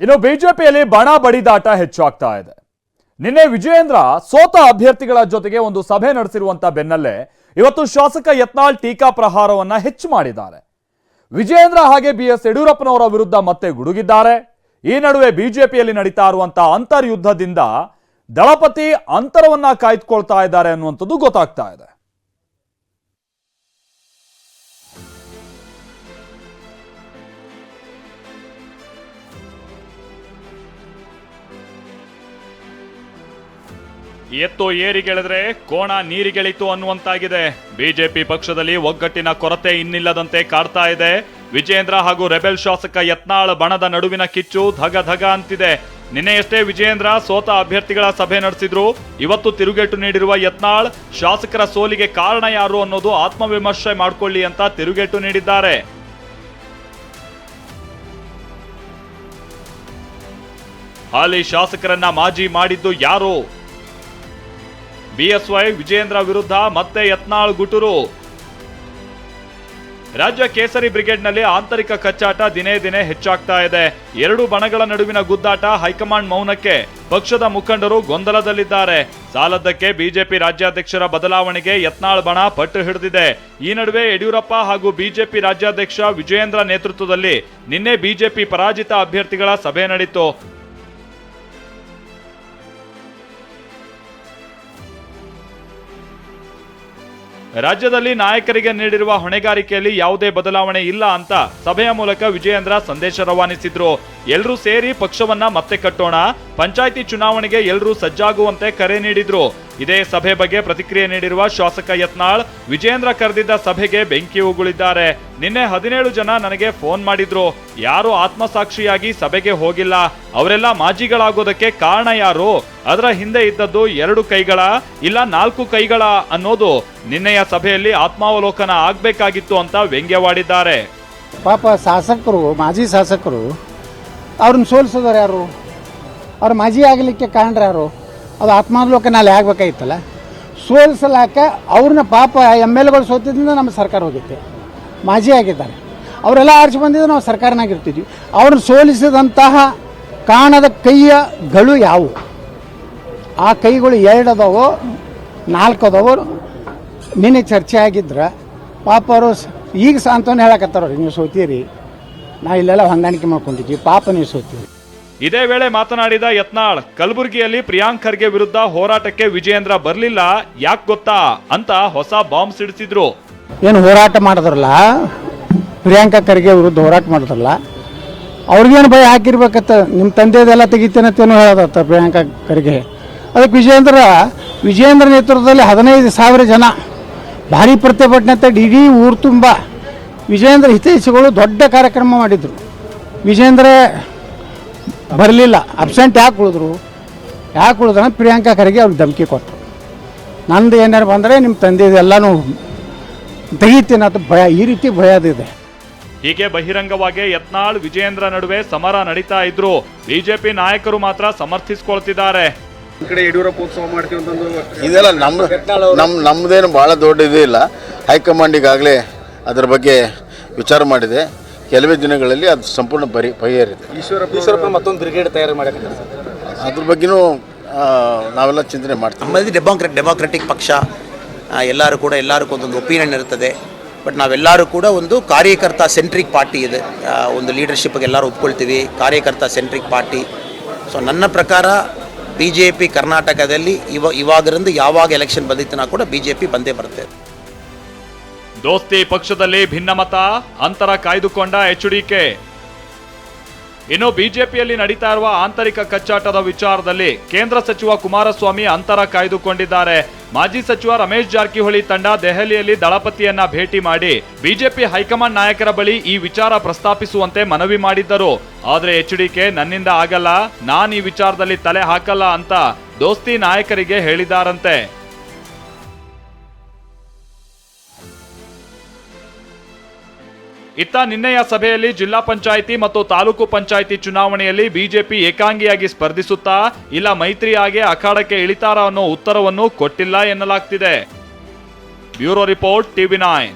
ಇನ್ನು ಬಿಜೆಪಿಯಲ್ಲಿ ಬಣ ಬಡಿದಾಟ ಹೆಚ್ಚಾಗ್ತಾ ಇದೆ. ನಿನ್ನೆ ವಿಜಯೇಂದ್ರ ಸೋತ ಅಭ್ಯರ್ಥಿಗಳ ಜೊತೆಗೆ ಒಂದು ಸಭೆ ನಡೆಸಿರುವಂತ ಬೆನ್ನಲ್ಲೇ ಇವತ್ತು ಶಾಸಕ ಯತ್ನಾಳ್ ಟೀಕಾ ಪ್ರಹಾರವನ್ನ ಹೆಚ್ಚು ಮಾಡಿದ್ದಾರೆ. ವಿಜಯೇಂದ್ರ ಹಾಗೆ ಬಿ ಎಸ್ ಯಡಿಯೂರಪ್ಪನವರ ವಿರುದ್ಧ ಮತ್ತೆ ಗುಡುಗಿದ್ದಾರೆ. ಈ ನಡುವೆ ಬಿಜೆಪಿಯಲ್ಲಿ ನಡೀತಾ ಇರುವಂತಹ ಅಂತರ್ಯುದ್ಧದಿಂದ ದಳಪತಿ ಅಂತರವನ್ನ ಕಾಯ್ದುಕೊಳ್ತಾ ಇದ್ದಾರೆ ಅನ್ನುವಂಥದ್ದು ಗೊತ್ತಾಗ್ತಾ ಇದೆ. ಎತ್ತು ಏರಿಗೆಳೆದ್ರೆ ಕೋಣ ನೀರಿಗೆಳಿತು ಅನ್ನುವಂತಾಗಿದೆ. ಬಿಜೆಪಿ ಪಕ್ಷದಲ್ಲಿ ಒಗ್ಗಟ್ಟಿನ ಕೊರತೆ ಇನ್ನಿಲ್ಲದಂತೆ ಕಾಡ್ತಾ ಇದೆ. ವಿಜೇಂದ್ರ ಹಾಗೂ ರೆಬೆಲ್ ಶಾಸಕ ಯತ್ನಾಳ್ ಬಣದ ನಡುವಿನ ಕಿಚ್ಚು ಧಗ ಧಗ ಅಂತಿದೆ. ನಿನ್ನೆಯಷ್ಟೇ ವಿಜೇಂದ್ರ ಸೋತ ಅಭ್ಯರ್ಥಿಗಳ ಸಭೆ ನಡೆಸಿದ್ರು. ಇವತ್ತು ತಿರುಗೇಟು ನೀಡಿರುವ ಯತ್ನಾಳ್, ಶಾಸಕರ ಸೋಲಿಗೆ ಕಾರಣ ಯಾರು ಅನ್ನೋದು ಆತ್ಮವಿಮರ್ಶೆ ಮಾಡಿಕೊಳ್ಳಿ ಅಂತ ತಿರುಗೇಟು ನೀಡಿದ್ದಾರೆ. ಹಾಲಿ ಶಾಸಕರನ್ನ ಮಾಜಿ ಮಾಡಿದ್ದು ಯಾರು? ಬಿಎಸ್ವೈ ವಿಜೇಂದ್ರ ವಿರುದ್ಧ ಮತ್ತೆ ಯತ್ನಾಳ್ ಗುಟುರು. ರಾಜ್ಯ ಕೇಸರಿ ಬ್ರಿಗೇಡ್ನಲ್ಲಿ ಆಂತರಿಕ ಕಚ್ಚಾಟ ದಿನೇ ದಿನೇ ಹೆಚ್ಚಾಗ್ತಾ ಇದೆ. ಎರಡು ಬಣಗಳ ನಡುವಿನ ಗುದ್ದಾಟ ಹೈಕಮಾಂಡ್ ಮೌನಕ್ಕೆ ಪಕ್ಷದ ಮುಖಂಡರು ಗೊಂದಲದಲ್ಲಿದ್ದಾರೆ. ಸಾಲದ್ದಕ್ಕೆ ಬಿಜೆಪಿ ರಾಜ್ಯಾಧ್ಯಕ್ಷರ ಬದಲಾವಣೆಗೆ ಯತ್ನಾಳ್ ಬಣ ಪಟ್ಟು ಹಿಡಿದಿದೆ. ಈ ನಡುವೆ ಯಡಿಯೂರಪ್ಪ ಹಾಗೂ ಬಿಜೆಪಿ ರಾಜ್ಯಾಧ್ಯಕ್ಷ ವಿಜಯೇಂದ್ರ ನೇತೃತ್ವದಲ್ಲಿ ನಿನ್ನೆ ಬಿಜೆಪಿ ಪರಾಜಿತ ಅಭ್ಯರ್ಥಿಗಳ ಸಭೆ ನಡೆಯಿತು ರಾಜ್ಯದಲ್ಲಿ ನಾಯಕರಿಗೆ ನೀಡಿರುವ ಹೊಣೆಗಾರಿಕೆಯಲ್ಲಿ ಯಾವುದೇ ಬದಲಾವಣೆ ಇಲ್ಲ ಅಂತ ಸಭೆಯ ಮೂಲಕ ವಿಜಯೇಂದ್ರ ಸಂದೇಶ ರವಾನಿಸಿದ್ರು. ಎಲ್ಲರೂ ಸೇರಿ ಪಕ್ಷವನ್ನ ಮತ್ತೆ ಕಟ್ಟೋಣ, ಪಂಚಾಯಿತಿ ಚುನಾವಣೆಗೆ ಎಲ್ಲರೂ ಸಜ್ಜಾಗುವಂತೆ ಕರೆ ನೀಡಿದ್ರು. ಇದೇ ಸಭೆ ಬಗ್ಗೆ ಪ್ರತಿಕ್ರಿಯೆ ನೀಡಿರುವ ಶಾಸಕ ಯತ್ನಾಳ್, ವಿಜೇಂದ್ರ ಕರೆದಿದ್ದ ಸಭೆಗೆ ಬೆಂಕಿ ಉಗುಳಿದ್ದಾರೆ. ನಿನ್ನೆ ಹದಿನೇಳು ಜನ ನನಗೆ ಫೋನ್ ಮಾಡಿದ್ರು. ಯಾರು ಆತ್ಮಸಾಕ್ಷಿಯಾಗಿ ಸಭೆಗೆ ಹೋಗಿಲ್ಲ. ಅವರೆಲ್ಲ ಮಾಜಿಗಳಾಗೋದಕ್ಕೆ ಕಾರಣ ಯಾರು? ಅದರ ಹಿಂದೆ ಇದ್ದದ್ದು ಎರಡು ಕೈಗಳ, ಇಲ್ಲ ನಾಲ್ಕು ಕೈಗಳ ಅನ್ನೋದು ನಿನ್ನೆಯ ಸಭೆಯಲ್ಲಿ ಆತ್ಮಾವಲೋಕನ ಆಗ್ಬೇಕಾಗಿತ್ತು ಅಂತ ವ್ಯಂಗ್ಯವಾಡಿದ್ದಾರೆ. ಪಾಪ ಶಾಸಕರು, ಮಾಜಿ ಶಾಸಕರು, ಅವ್ರನ್ನ ಸೋಲಿಸಿದರು ಯಾರು? ಅವ್ರ ಮಾಜಿ ಆಗಲಿಕ್ಕೆ ಕಾರಣ ಯಾರು? ಅದು ಆತ್ಮಾವಲೋಕನ ಆಗ್ಬೇಕಾಗಿತ್ತಲ್ಲ? ಸೋಲಿಸಲಾಕ ಅವ್ರನ್ನ ಪಾಪ ಎಂ ಎಲ್ ಎಗಳು ಸೋತಿದ್ದರಿಂದ ನಮ್ಮ ಸರ್ಕಾರ ಹೋಗಿತ್ತು. ಮಾಜಿ ಆಗಿದ್ದಾರೆ. ಅವರೆಲ್ಲ ಆರಿಸಿ ಬಂದಿದ್ದು ನಾವು ಸರ್ಕಾರನಾಗಿರ್ತಿದ್ವಿ. ಅವ್ರನ್ನ ಸೋಲಿಸಿದಂತಹ ಕಾಣದ ಕೈಯ ಗಳು ಯಾವುವು ಆ ಕೈಗಳು ಎರಡು ಅದಾವೋ ನಾಲ್ಕು ಅದಾವೋ ನಿನ್ನೆ ಚರ್ಚೆ ಆಗಿದ್ರೆ ಪಾಪ ಅವರು ಈಗ ಸಾಂತ್ವನ ಹೇಳಕತ್ತಾರ ನೀವು ಸೋತೀರಿ. ನಾ ಇಲ್ಲೆಲ್ಲ ಹೊಂದಾಣಿಕೆ ಮಾಡ್ಕೊಂಡಿದ್ವಿ. ಪಾಪ ನೀವು ಸೋತೀರಿ. ಇದೇ ವೇಳೆ ಮಾತನಾಡಿದ ಯತ್ನಾಳ್, ಕಲಬುರಗಿಯಲ್ಲಿ ಪ್ರಿಯಾಂಕ್ ಖರ್ಗೆ ವಿರುದ್ಧ ಹೋರಾಟಕ್ಕೆ ವಿಜಯೇಂದ್ರ ಬರಲಿಲ್ಲ, ಯಾಕೆ ಗೊತ್ತಾ ಅಂತ ಹೊಸ ಬಾಂಬ್ ಸಿಡಿಸಿದ್ರು. ಏನು ಹೋರಾಟ ಮಾಡಿದ್ರಲ್ಲ, ಪ್ರಿಯಾಂಕ ಖರ್ಗೆ ವಿರುದ್ಧ ಹೋರಾಟ ಮಾಡಿದ್ರಲ್ಲ, ಅವ್ರಿಗೇನು ಭಯ ಹಾಕಿರ್ಬೇಕತ್ತ ನಿಮ್ಮ ತಂದೆದೆಲ್ಲ ತೆಗಿತೇನತ್ತೇನೋ ಹೇಳೋದತ್ತ ಪ್ರಿಯಾಂಕ ಖರ್ಗೆ. ಅದಕ್ಕೆ ವಿಜಯೇಂದ್ರ ವಿಜಯೇಂದ್ರ ನೇತೃತ್ವದಲ್ಲಿ ಹದಿನೈದು ಸಾವಿರ ಜನ, ಭಾರಿ ಪ್ರತಿಭಟನೆ ಇಡೀ ಊರು ತುಂಬ. ವಿಜಯೇಂದ್ರ ಹಿತೈಷಿಗಳು ದೊಡ್ಡ ಕಾರ್ಯಕ್ರಮ ಮಾಡಿದರು. ವಿಜೇಂದ್ರ ಬರಲಿಲ್ಲ. ಅಬ್ಸೆಂಟ್ ಯಾಕೆ ಉಳಿದ್ರು? ಯಾಕೆ ಉಳಿದ್ರೆ ಪ್ರಿಯಾಂಕಾ ಖರ್ಗೆ ಅವ್ರಿಗೆ ಧಮಕಿ ಕೊಟ್ಟರು. ನಂದು ಏನಾರು ಬಂದರೆ ನಿಮ್ಮ ತಂದೆದೆಲ್ಲನೂ ತೆಗಿತೀನಿ ಅಂತ ಭಯ ಈ ರೀತಿ ಭಯದಿದೆ ಹೀಗೆ ಬಹಿರಂಗವಾಗಿ ಯತ್ನಾಳ್ ವಿಜಯೇಂದ್ರ ನಡುವೆ ಸಮರ ನಡೀತಾ ಇದ್ರು. ಬಿಜೆಪಿ ನಾಯಕರು ಮಾತ್ರ ಸಮರ್ಥಿಸಿಕೊಳ್ತಿದ್ದಾರೆ. ಈ ಕಡೆ ಯಡಿಯೂರಪ್ಪ ಉತ್ಸವ ಮಾಡ್ತೀವಿ ಅಂತಂದು ಇದೆಲ್ಲ ನಮ್ಮ ನಮ್ಮ ನಮ್ಮದೇನು ಭಾಳ ದೊಡ್ಡ ಇದಿಲ್ಲ. ಇಲ್ಲ ಹೈಕಮಾಂಡ್ ಈಗಾಗಲೇ ಅದರ ಬಗ್ಗೆ ವಿಚಾರ ಮಾಡಿದೆ. ಕೆಲವೇ ದಿನಗಳಲ್ಲಿ ಅದು ಸಂಪೂರ್ಣ ಪರಿ ಪರಿಹರಿದೆ ಈಶ್ವರಪ್ಪ ಈಶ್ವರಪ್ಪ ಮತ್ತೊಂದು ಬ್ರಿಗೇಡ್ ತಯಾರು ಸರ್. ಅದ್ರ ಬಗ್ಗೆನೂ ನಾವೆಲ್ಲ ಚಿಂತನೆ ಮಾಡ್ತೀವಿ. ನಮ್ಮಲ್ಲಿ ಡೆಮೋಕ್ರೆಟ್ ಡೆಮೋಕ್ರೆಟಿಕ್ ಪಕ್ಷ ಎಲ್ಲರೂ ಕೂಡ ಎಲ್ಲರಿಗೂ ಒಂದೊಂದು ಒಪಿನಿಯನ್ ಇರ್ತದೆ ಬಟ್ ನಾವೆಲ್ಲರೂ ಕೂಡ ಒಂದು ಕಾರ್ಯಕರ್ತ ಸೆಂಟ್ರಿಕ್ ಪಾರ್ಟಿ ಇದೆ. ಒಂದು ಲೀಡರ್ಶಿಪ್ಗೆ ಎಲ್ಲರೂ ಒಪ್ಕೊಳ್ತೀವಿ. ಕಾರ್ಯಕರ್ತ ಸೆಂಟ್ರಿಕ್ ಪಾರ್ಟಿ ಸೊ ನನ್ನ ಪ್ರಕಾರ ಬಿ ಜೆ ಪಿ ಕರ್ನಾಟಕದಲ್ಲಿ ಇವ ಇವಾಗಿರಂದು ಯಾವಾಗ ಎಲೆಕ್ಷನ್ ಬಂದಿತ್ತು ಕೂಡ ಬಿ ಜೆ ಪಿ ಬಂದೇ ಬರುತ್ತೆ. ದೋಸ್ತಿ ಪಕ್ಷದಲ್ಲಿ ಭಿನ್ನಮತ ಅಂತರ ಕಾಯ್ದುಕೊಂಡ ಎಚ್ಡಿಕೆ ಇನ್ನು ಬಿಜೆಪಿಯಲ್ಲಿ ನಡೀತಾ ಇರುವ ಆಂತರಿಕ ಕಚ್ಚಾಟದ ವಿಚಾರದಲ್ಲಿ ಕೇಂದ್ರ ಸಚಿವ ಕುಮಾರಸ್ವಾಮಿ ಅಂತರ ಕಾಯ್ದುಕೊಂಡಿದ್ದಾರೆ. ಮಾಜಿ ಸಚಿವ ರಮೇಶ್ ಜಾರಕಿಹೊಳಿ ತಂಡ ದೆಹಲಿಯಲ್ಲಿ ದಳಪತಿಯನ್ನ ಭೇಟಿ ಮಾಡಿ ಬಿಜೆಪಿ ಹೈಕಮಾಂಡ್ ನಾಯಕರ ಬಳಿ ಈ ವಿಚಾರ ಪ್ರಸ್ತಾಪಿಸುವಂತೆ ಮನವಿ ಮಾಡಿದ್ದರು. ಆದ್ರೆ ಎಚ್ಡಿಕೆ ನನ್ನಿಂದ ಆಗಲ್ಲ, ನಾನು ಈ ವಿಚಾರದಲ್ಲಿ ತಲೆ ಹಾಕಲ್ಲ ಅಂತ ದೋಸ್ತಿ ನಾಯಕರಿಗೆ ಹೇಳಿದಾರಂತೆ. ಇತ್ತ ನಿನ್ನೆಯ ಸಭೆಯಲ್ಲಿ ಜಿಲ್ಲಾ ಪಂಚಾಯಿತಿ ಮತ್ತು ತಾಲೂಕು ಪಂಚಾಯಿತಿ ಚುನಾವಣೆಯಲ್ಲಿ ಬಿಜೆಪಿ ಏಕಾಂಗಿಯಾಗಿ ಸ್ಪರ್ಧಿಸುತ್ತಾ, ಇಲ್ಲ ಮೈತ್ರಿಯಾಗಿ ಅಖಾಡಕ್ಕೆ ಇಳಿತಾರ ಅನ್ನೋ ಉತ್ತರವನ್ನು ಕೊಟ್ಟಿಲ್ಲ ಎನ್ನಲಾಗ್ತಿದೆ. Bureau report, TV nine.